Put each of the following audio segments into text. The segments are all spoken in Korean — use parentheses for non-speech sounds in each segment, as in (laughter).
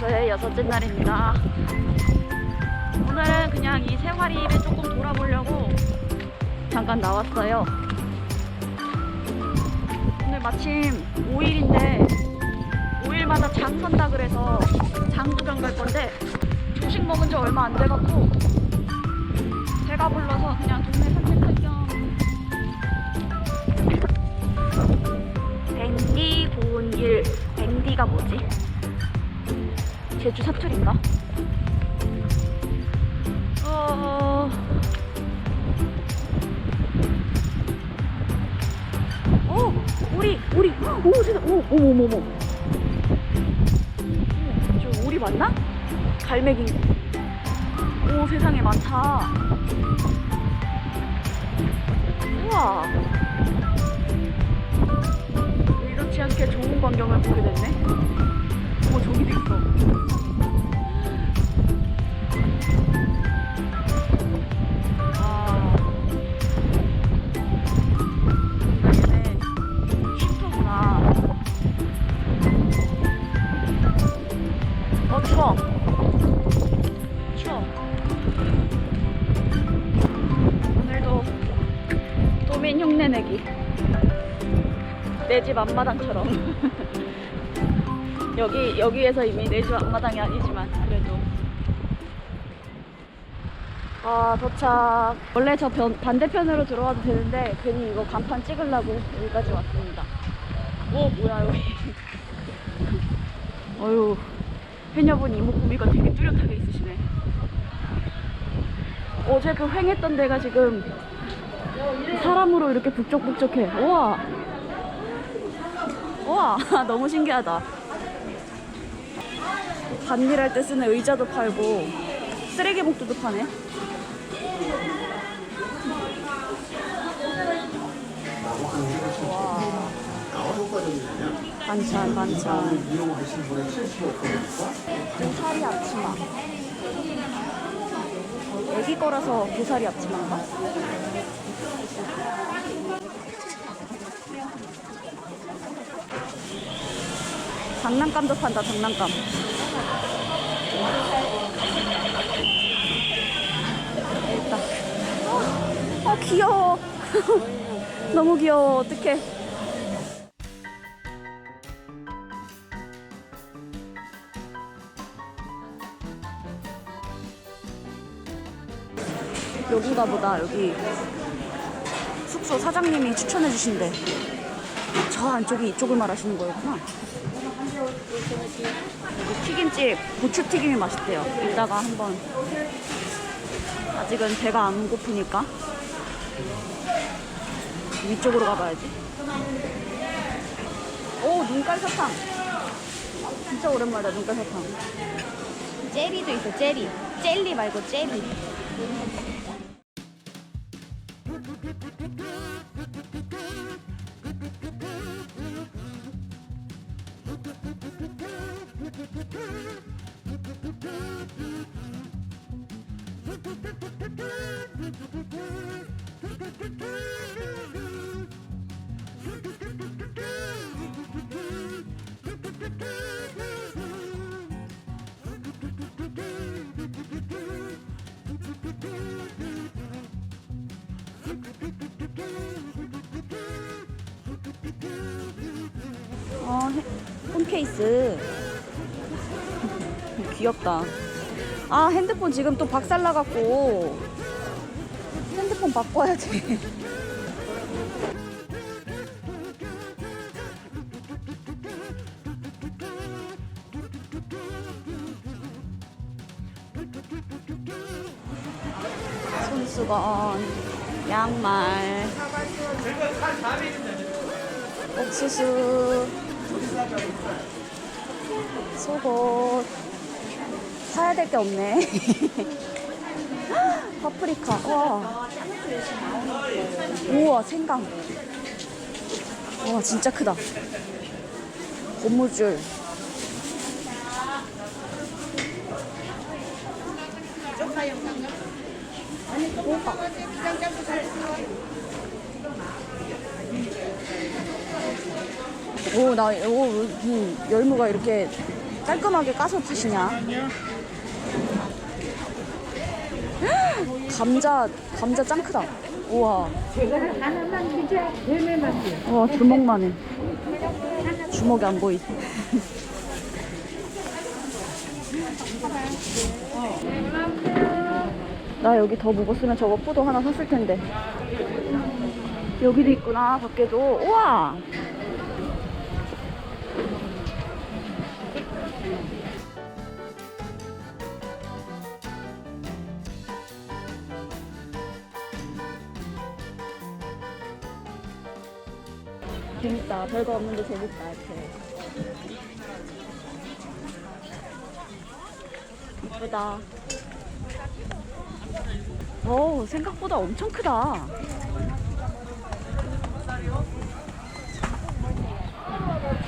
제주에서의 여섯째 날입니다. 오늘은 그냥 이 생활이를 조금 돌아보려고 잠깐 나왔어요. 오늘 마침 5일인데 5일마다 장 선다 그래서 장 구경 갈 건데 조식 먹은 지 얼마 안 돼갖고 배가 불러서 그냥 동네 산책할 겸 밴디 고운 길 밴디가 뭐지? 제주 사투리인가? 어... 오! 오리! 오리! 오 세상! 오! 어머 어머 어머 저 오리 맞나? 갈매기 오 세상에 많다 우와 이렇지 않게 좋은 광경을 보게 됐네 앞마당처럼. (laughs) 여기 여기에서 이미 내 집 앞마당이 아니지만 그래도. 아 도착. 원래 저 변- 반대편으로 들어와도 되는데 괜히 이거 간판 찍으려고 여기까지 왔습니다. 오 뭐야 여기. (laughs) 어휴 해녀분 이목구비가 되게 뚜렷하게 있으시네. 어제 그 횡했던 데가 지금 사람으로 이렇게 북적북적해. 우와 우와 (laughs) 너무 신기하다. 반일할 때 쓰는 의자도 팔고 쓰레기 봉투도 파네. 반찬 반찬. 고사리 앞치마. 애기 거라서 고사리 앞치마인가? 장난감도 판다 장난감. 있다. 어, 어 귀여워. (laughs) 너무 귀여워. 어떡해. 여긴가 보다 여기 숙소 사장님이 추천해 주신대 저 안쪽이 이쪽을 말하시는 거였구나 여기 튀김집 고추튀김이 맛있대요. 이따가 한번. 아직은 배가 안 고프니까. 위쪽으로 가봐야지. 오 눈깔 사탕. 진짜 오랜만이다 눈깔 사탕. 젤리도 있어 젤리. 젤리 말고 젤리 어, (laughs) 헤- 폰 케이스. 귀엽다. 아, 핸드폰 지금 또 박살 나갖고. 핸드폰 바꿔야 돼. (laughs) 손수건, 양말, 옥수수, 속옷 사야 될 게 없네. (laughs) 파프리카. 와. 우와 생강. 와 진짜 크다. 고무줄. 호박. 오, 나, 오, 이 열무가 이렇게 깔끔하게 까서 파시냐? (gasps) 감자 감자 짱 크다. 우와. 이거는 하나만 진짜 열매만 돼. 와 주먹만 해. 주먹이 안 보이. (laughs) 나 여기 더 묵었으면 저거 포도 하나 샀을 텐데. 여기도 있구나 밖에도. 우와. 별거 없는데 재밌다. 이렇게. 이쁘다. 오, 생각보다 엄청 크다.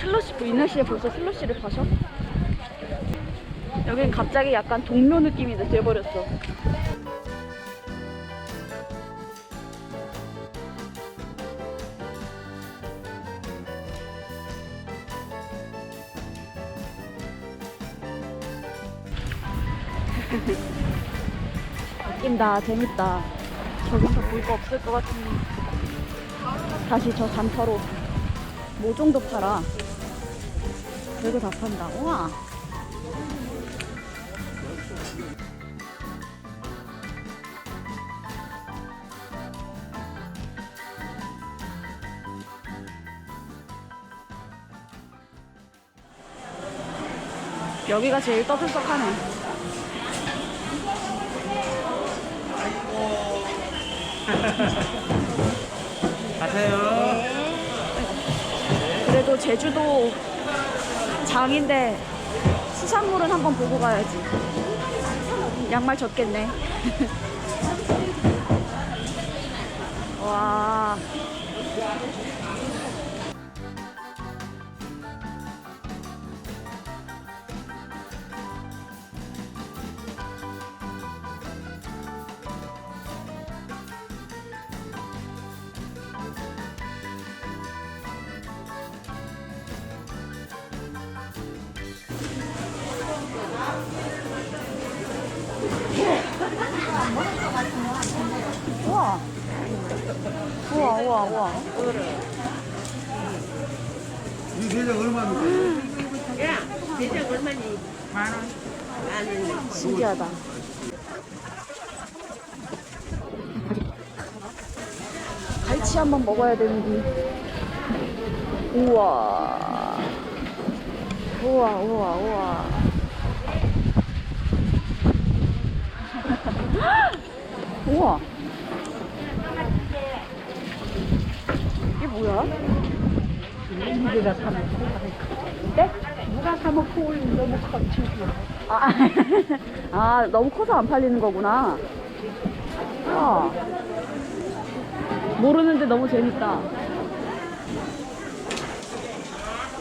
슬러시, 이 날씨에 벌써 슬러시를 파셔? 여긴 갑자기 약간 동묘 느낌이 돼버렸어. 웃긴다, 재밌다. 저기서 볼 거 없을 것 같으니 다시 저 단터로 모종도 팔아. 그리고 다 판다. 우와. 여기가 제일 떠들썩하네. 가세요. 그래도 제주도 장인데 수산물은 한번 보고 가야지. 양말 젖겠네. (laughs) 와. 우와, 우와, 우와. 이 대장 얼마입니까? 야, 대장 얼마니? 만 원. 만 원. 신기하다. 갈치 한번 먹어야 되는데. 우와. 우와, 우와, 우와. (laughs) 우와. 이게 뭐야? 누가 사먹고 네? 누가 사먹고 올 너무 커지고. 아, (laughs) 아, 너무 커서 안 팔리는 거구나. 와. 모르는데 너무 재밌다.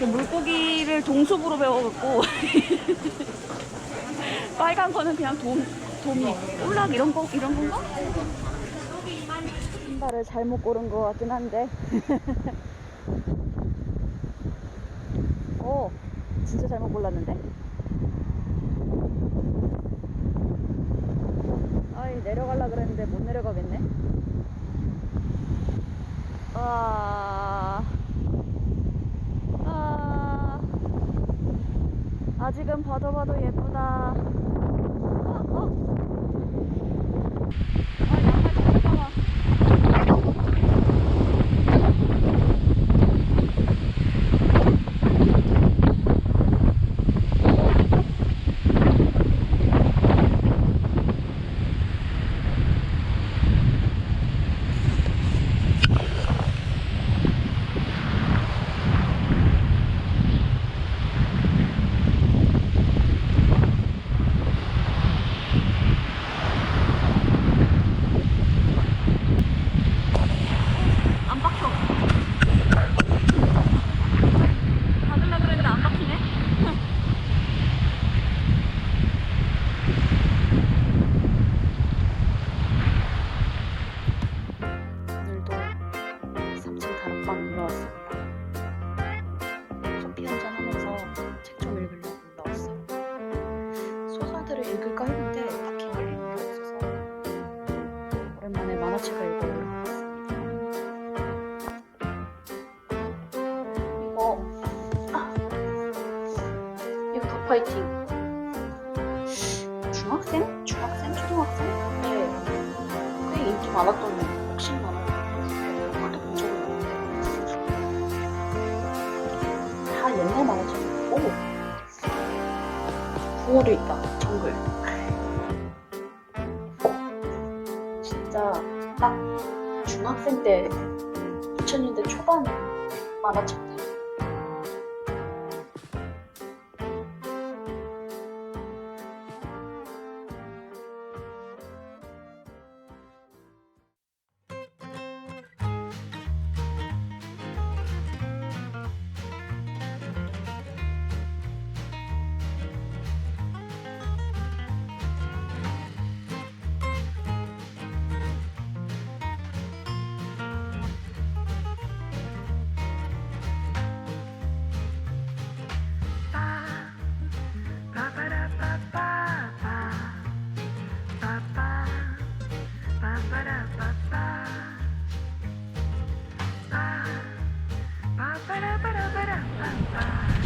물고기를 동숲으로 배워갖고 (laughs) 빨간 거는 그냥 돔, 돔이 꼴락 이런 거 이런 건가? 신발을 잘못 고른 것 같긴 한데. 오, (laughs) 진짜 잘못 골랐는데? 아이 내려갈라 그랬는데 못 내려가겠네. 아, 아, 아직은 봐도 봐도 예쁘다. 어, 어. 제가 읽어요. 어. 아. 이거 더 파이팅. 중학생? 중학생? 초등학생? 네. 꽤 인기 많았던 데 혹시 뭐 많아요. 다 옛날 만화책. 오. 9월에 있다. 만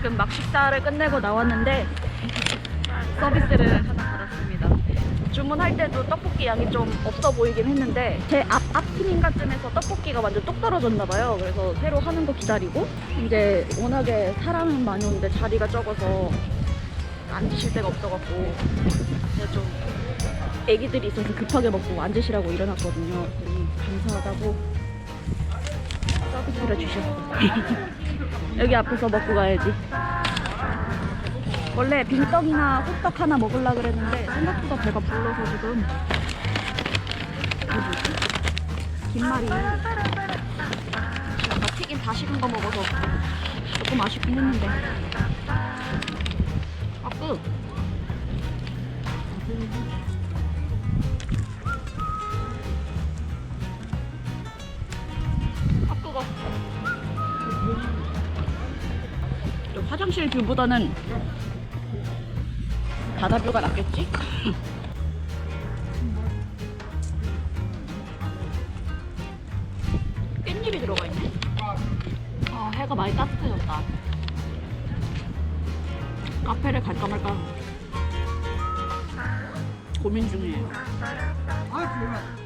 지금 막 식사를 끝내고 나왔는데 서비스를 하나 받았습니다. 주문할 때도 떡볶이 양이 좀 없어 보이긴 했는데 제 앞 앞팀인가쯤에서 떡볶이가 완전 뚝 떨어졌나 봐요. 그래서 새로 하는 거 기다리고 이제 워낙에 사람은 많이 오는데 자리가 적어서 앉으실 데가 없어갖고 제가 좀 애기들이 있어서 급하게 먹고 앉으시라고 일어났거든요. 감사하다고 서비스를 주셨어. (laughs) 여기 앞에서 먹고 가야지. 원래 빈떡이나 호떡 하나 먹으려 그랬는데 생각보다 배가 불러서 지금? 김말이 아까 튀긴 다 식은 거 먹어서 조금 아쉽긴 했는데 좀 화장실 뷰보다는 바다뷰가 낫겠지? 깻잎이 들어가 있네. 아, 해가 많이 따뜻해졌다. 카페를 갈까 말까 고민 중이에요. 아.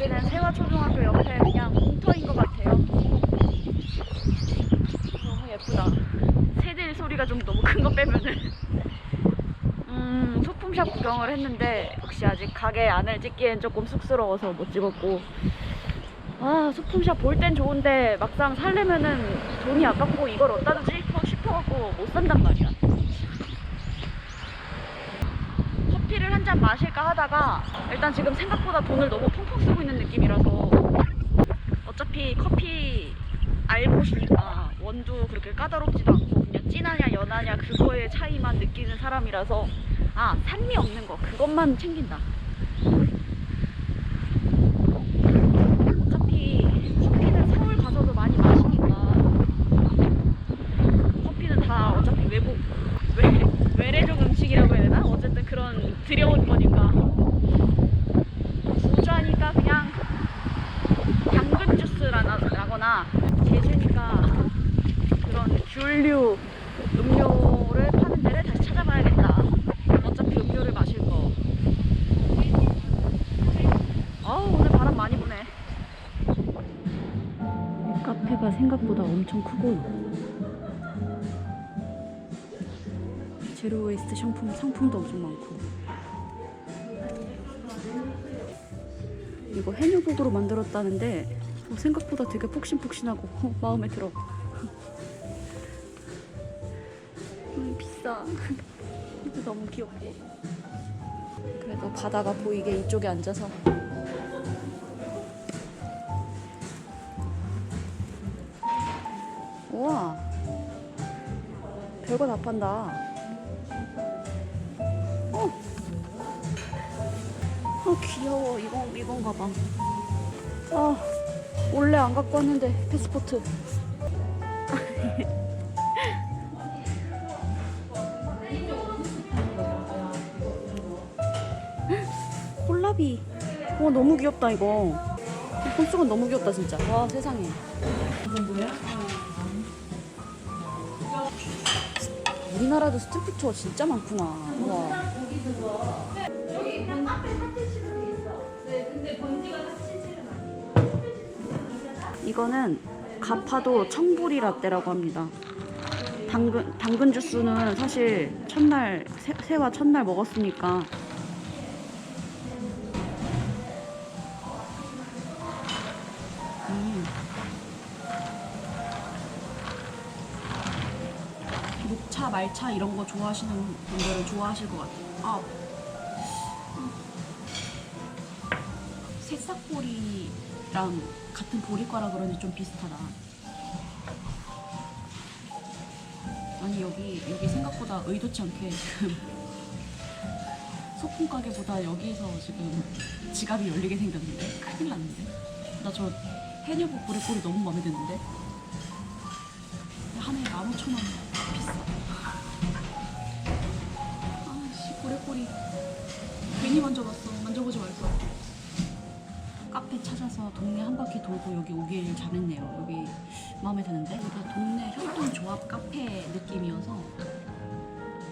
여기는 세화초등학교 옆에 그냥 공터인 것 같아요. 너무 예쁘다. 소리가 좀 너무 큰 거 빼면은. 음, 소품샵 구경을 했는데 역시 아직 가게 안을 찍기엔 조금 쑥스러워서 못 찍었고. 아, 소품샵 볼 땐 좋은데 막상 살려면은 돈이 아깝고 이걸 어디다 두지? 싶어갖고 못 산단 말이야. 커피를 한 잔 마실까 하다가 일단 지금 생각보다 돈을 너무 펑펑 쓰고 있는 느낌이라서 어차피 커피 알못이니까 원두 그렇게 까다롭지도 않고 진하냐 연하냐 그거의 차이만 느끼는 사람이라서 아 산미 없는 거 그것만 챙긴다 어차피 커피는 서울 가서도 많이 마시니까 커피는 다 어차피 외국 외, 외래종 음식이라고 해야 되나? 어쨌든 그런 들여온 거니까 우주하니까 그냥 당근 주스라거나 제주니까 그런 귤류 음료를 파는 데를 다시 찾아봐야겠다 어차피 음료를 마실 거 아우 오늘 바람 많이 부네 카페가 생각보다 엄청 크고 제로 웨이스트 상품, 상품도 엄청 많고. 이거 해녀복으로 만들었다는데 어, 생각보다 되게 폭신폭신하고 어, (laughs) 마음에 들어. 음, 비싸. (laughs) 근데 너무 귀엽고. 그래도 바다가 보이게 이쪽에 앉아서 별거 다 판다 어. 아 귀여워 이건 이건가 봐. 아 원래 안 갖고 왔는데 패스포트. (laughs) 까비. 와 너무 귀엽다 이거. 이 폰속은 너무 귀엽다 진짜. 와 세상에. 이건 뭐야? 우리나라도 스탬프 투어 진짜 많구나. 와. 이거는 가파도 청보리 라떼라고 합니다. 당근 당근 주스는 사실 첫날 새, 새와 첫날 먹었으니까 말차 이런 거 좋아하시는 분들은 좋아하실 것 같아요. 아, 음. 새싹보리랑 같은 보리과라 그러니 좀 비슷하다. 아니 여기 여기 생각보다 의도치 않게 지금 (laughs) 소품 가게보다 여기서 지금 지갑이 열리게 생겼는데 큰일 났는데 나 저 해녀복 보리꼬리 너무 마음에 드는데 한 해에 15,000원 비싸 꼬리 괜히 만져봤어 만져보지 말고 카페 찾아서 동네 한 바퀴 돌고 여기 오길 잘했네요. 여기 마음에 드는데 여기가 동네 협동조합 카페 느낌이어서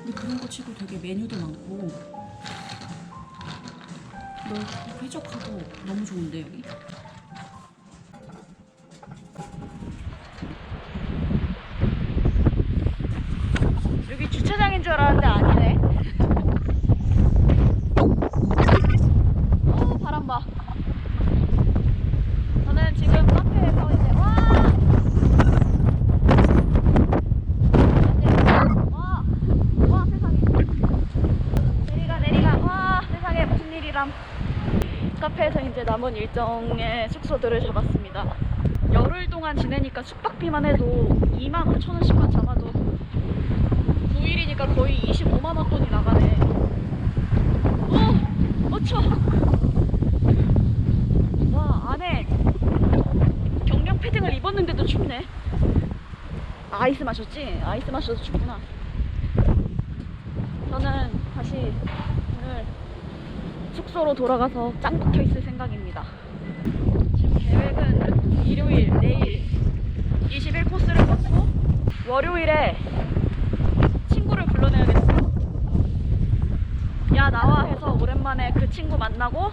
근데 그런 거 치고 되게 메뉴도 많고 넓고 쾌적하고 너무 좋은데 여기. 여기 주차장인 줄 알았는데 아니네. 어 바람 봐. 저는 지금 카페에서 이제 와! 와! 와 세상에 내리가 내리가 와 세상에 무슨 일이람 카페에서 이제 남은 일정의 숙소들을 잡았습니다 열흘 동안 지내니까 숙박비만 해도 2만 5천 원씩만 잡아도 9일이니까 거의 25만 원 돈이 나가네 어! 어 추워 와 안에 경량 패딩을 입었는데도 춥네. 아이스 마셨지? 아이스 마셔서 춥구나. 저는 다시 오늘 숙소로 돌아가서 짱 박혀 있을 생각입니다. 지금 계획은 일요일, 내일 21 코스를 걷고 월요일에 친구를 불러내야겠어. 야 나와 해서 오랜만에 그 친구 만나고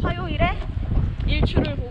화요일에 일출을 보고